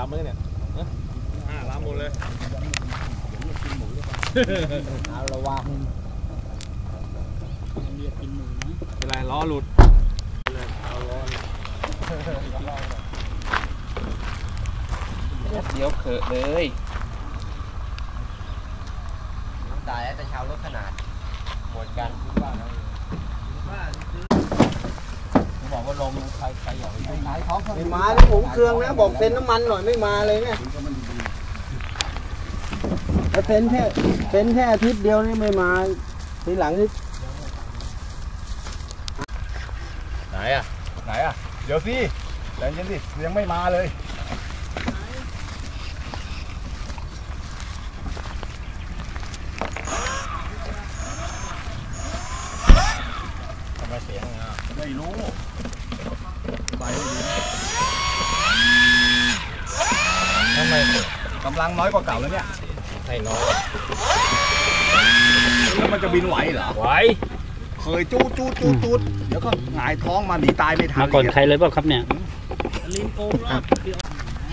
สีดำไหมเนี่ยอ่าล้ำหมดเลยเอาระวังเป็นไรล้อหลุดเดี๋ยวเขอะเลยตายแล้วแต่เช้ารถขนาดหมดกันบอกว่า ลมใครใครอยากไปดูไม่มาเลยผมเครื่องนะบอกเซ็นน้ำมันหน่อยไม่มาเลยเนี่ยแล้วเซ็นแค่เซ็นแค่อาทิตย์เดียวนี่ไม่มาทีหลังนี่ไหนอะไหนอะเดี๋ยวสิแรงเย็นสิยังไม่มาเลย ทำไมเสียงอะไม่รู้ไปทำไม กำลังน้อยกว่าเก่าแล้วเนี่ยให้น้อยแล้วมันจะบินไหวเหรอไหวเคยจูดจูดจูดจูดเดี๋ยวก็หงายท้องมาหนีตายไม่ทันมาก่อนใครเลยเปล่าครับเนี่ย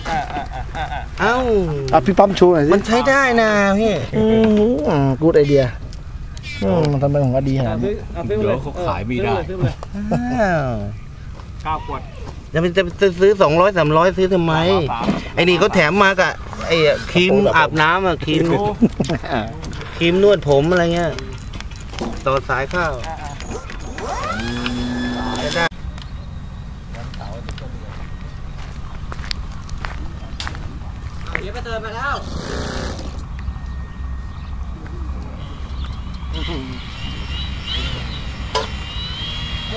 อ่าอ่าอ่าอ่าอ่าเอ้าอะพี่ปั๊มชูหน่อยสิมันใช้ได้นะพี่อืมกูดไอเดียอืมมันทำไมของก็ดีขนาดนี้เดี๋ยวเขาขายไม่ได้อ้าว ข้าวขวดจะไปจะซื้อสองร้อยสามร้อยซื้อทำไม ไอ้นี่เขาแถมมากับไอ้ครีมอาบน้ำอะครีมครีมนวดผมอะไรเงี้ย ต่อสายข้าวจะได้เดี๋ยวไปเติมไปแล้ว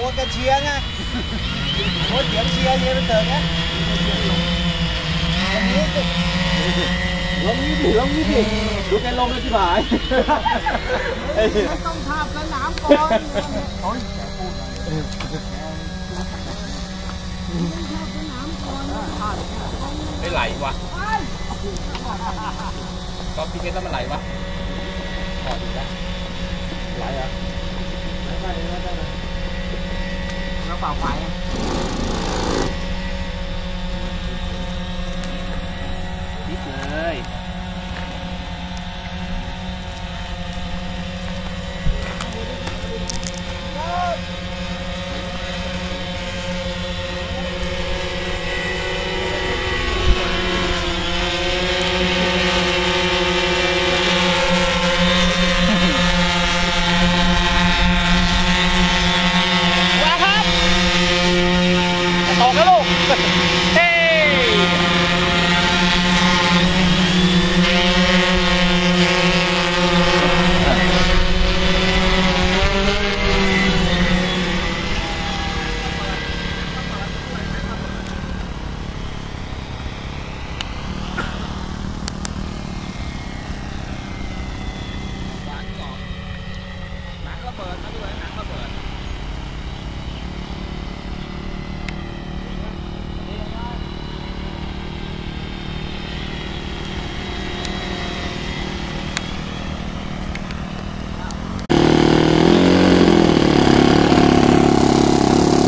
มัวกระเชียร์ไงมัวเสียงเชียร์เยอะไปเติมนะลงนี้ดิลงนี้ดิดูแกลงเลยที่หายต้องทาบสนามก่อนไม่ไหลวะตอนพีเกตแล้วมันไหลวะถอดอีกแล้วไหลอะแล้ วเป่า ตกแล้วลูกเฮ้ย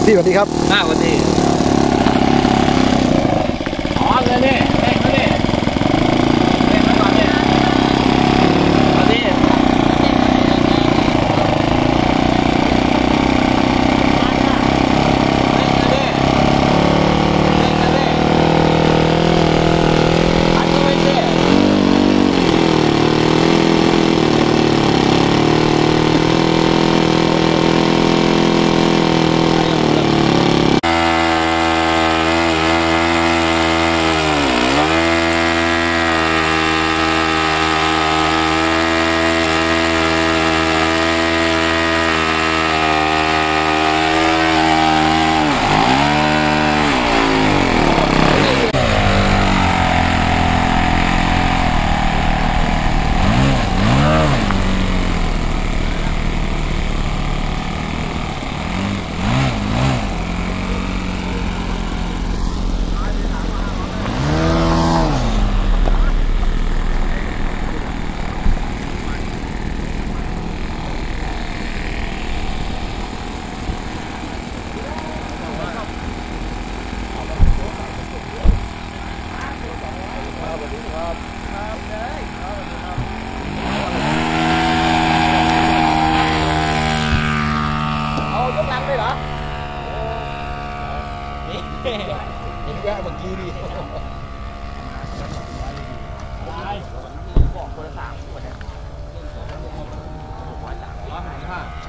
พี่สวัสดีครับหน้าวัสดี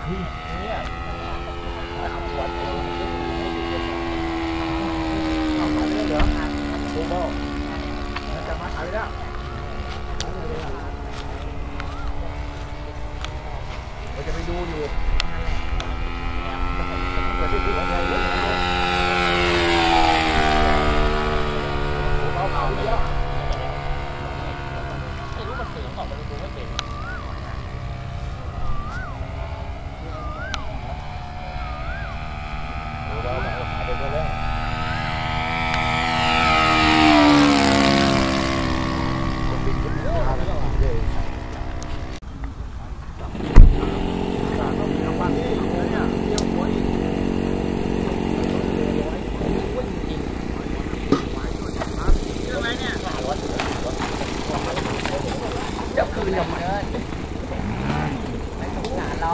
กินเยอะเป็ น